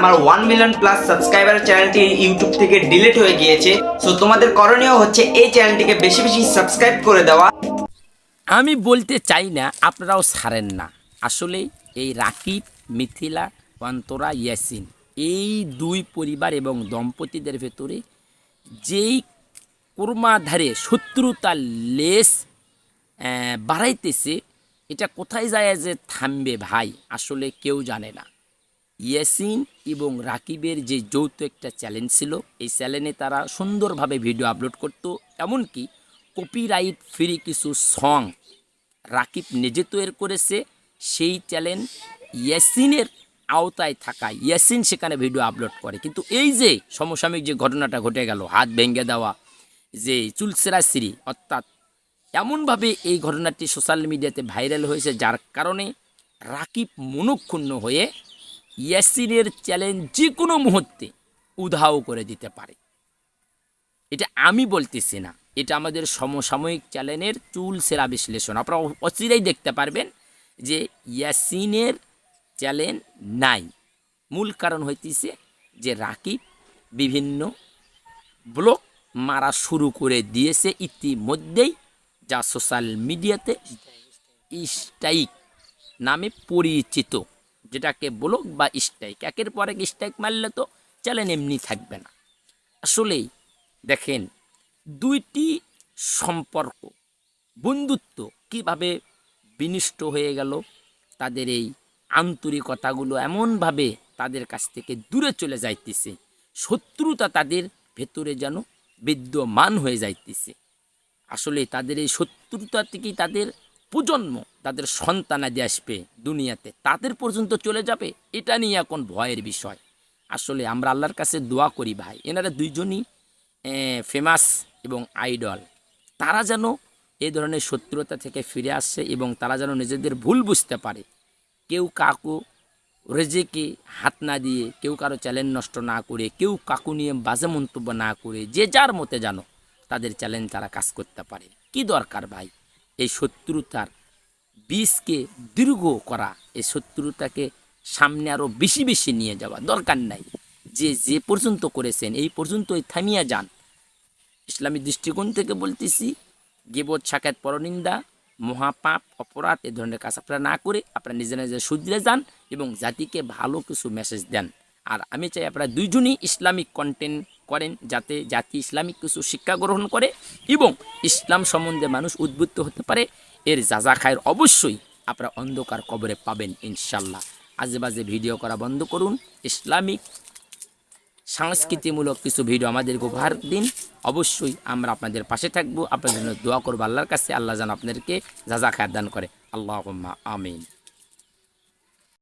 আমার one million plus subscriber চ্যানেলটি YouTube থেকে ডিলিট হয়ে গিয়েছে। সো তোমাদের করণীয় হচ্ছে এই চ্যানেলটিকে বেশি বেশি সাবস্ক্রাইব করে দেওয়া। আমি বলতে চাই না, আপনারাও ছাড়েন না। আসলে এই রাকিব, মিথিলা অন্তরা ইয়াসিন, এই দুই পরিবার এবং দম্পতিদের ভেতরে যেই কর্মাধারে শত্রুতার লেস বাড়াইতেছে, এটা কোথায় যায় যে থামবে ভাই? আসলে কেউ জানে না। ইয়াসিন এবং রাকিবের যে যৌথ একটা চ্যালেঞ্জ ছিল, এই চ্যানেলে তারা সুন্দরভাবে ভিডিও আপলোড করত। এমনকি কপিরাইট ফ্রি কিছু সং রাকিব নিজে তৈরি করেছে। সেই চ্যালেঞ্জ ইয়াসিনের আওতায় থাকা ইয়াসিন সেখানে ভিডিও আপলোড করে। কিন্তু এই যে সমসাময়িক যে ঘটনাটা ঘটে গেল, হাত ভেঙে দেওয়া, যে চুলসেরাসিরি অর্থাৎ এমনভাবে এই ঘটনাটি সোশ্যাল মিডিয়াতে ভাইরাল হয়েছে, যার কারণে রাকিব মনক্ষুণ্ণ হয়ে ইয়াসিনের চ্যালেঞ্জ যে কোনো মুহূর্তে উধাও করে দিতে পারে। এটা আমি বলতেছি না, এটা আমাদের সমসাময়িক চ্যানেলের চুল সেরা বিশ্লেষণ। আপনারা অচিরাই দেখতে পারবেন যে ইয়াসিনের চ্যালেঞ্জ নাই। মূল কারণ হইতেছে যে রাকিব বিভিন্ন ব্লক মারা শুরু করে দিয়েছে ইতিমধ্যেই, যা সোশ্যাল মিডিয়াতে স্ট্রাইক নামে পরিচিত। যেটাকে ব্লক বা স্ট্রাইক একের পর এক স্ট্রাইক মারলে তো চ্যালেঞ্জ এমনি থাকবে না। আসলেই দেখেন, দুইটি সম্পর্ক, বন্ধুত্ব কীভাবে বিনিষ্ট হয়ে গেল, তাদের এই আন্তরিকতাগুলো এমনভাবে তাদের কাছ থেকে দূরে চলে যাইতেছে, শত্রুতা তাদের ভেতরে যেন বিদ্যমান হয়ে যাইতেছে। আসলে তাদের এই শত্রুতা থেকেই তাদের প্রজন্ম তাদের সন্তানাদি আসবে দুনিয়াতে। তাদের পর্যন্ত চলে যাবে, এটা নিয়ে এখন ভয়ের বিষয়। আসলে আমরা আল্লাহর কাছে দোয়া করি ভাই, এনারা দুইজনই ফেমাস এবং আইডল তারা যেন এই ধরনের শত্রুতা থেকে ফিরে আসছে এবং তারা যেন নিজেদের ভুল বুঝতে পারে। কেউ কাকু রেজেকে হাত না দিয়ে, কেউ কারও চ্যালেঞ্জ নষ্ট না করে, কেউ কাকু নিয়ে বাজে মন্তব্য না করে, যে যার মতে জানো তাদের চ্যালেঞ্জ তারা কাজ করতে পারে। কি দরকার ভাই? এই শত্রুতার বীজকে দীর্ঘ করা এই শত্রুতাকে সামনে আরও বেশি বেশি নিয়ে যাওয়া দরকার নাই। যে যে পর্যন্ত করেছেন, এই পর্যন্তই থামিয়ে যান। ইসলামী দৃষ্টিকোণ থেকে বলতেছি, গেবত সাকাত পরনিন্দা, মহাপাপ, অপরাধ, এ ধরনের কাজ আপনারা না করে আপনারা নিজে নিজে শুধরে যান এবং জাতিকে ভালো কিছু মেসেজ দেন। আর আমি চাই আপনারা দুইজনই ইসলামিক কন্টেন্ট করেন যাতে জাতি ইসলামিক কিছু শিক্ষা গ্রহণ করে এবং ইসলাম সম্বন্ধে মানুষ উদ্বুদ্ধ হতে পারে। এর যাজা খায়ের অবশ্যই আপনারা অন্ধকার কবরে পাবেন ইনশাল্লাহ আজে বাজে ভিডিও করা বন্ধ করুন। ইসলামিক, সংস্কৃতিমূলক কিছু ভিডিও আমাদেরকে উপহার দিন। অবশ্যই আমরা আপনাদের পাশে থাকব। আপনাদের জন্য দোয়া করব আল্লাহর কাছে। আল্লাহ যেন আপনাদেরকে যা যা খায় দান করে। আল্লাহ আমিন।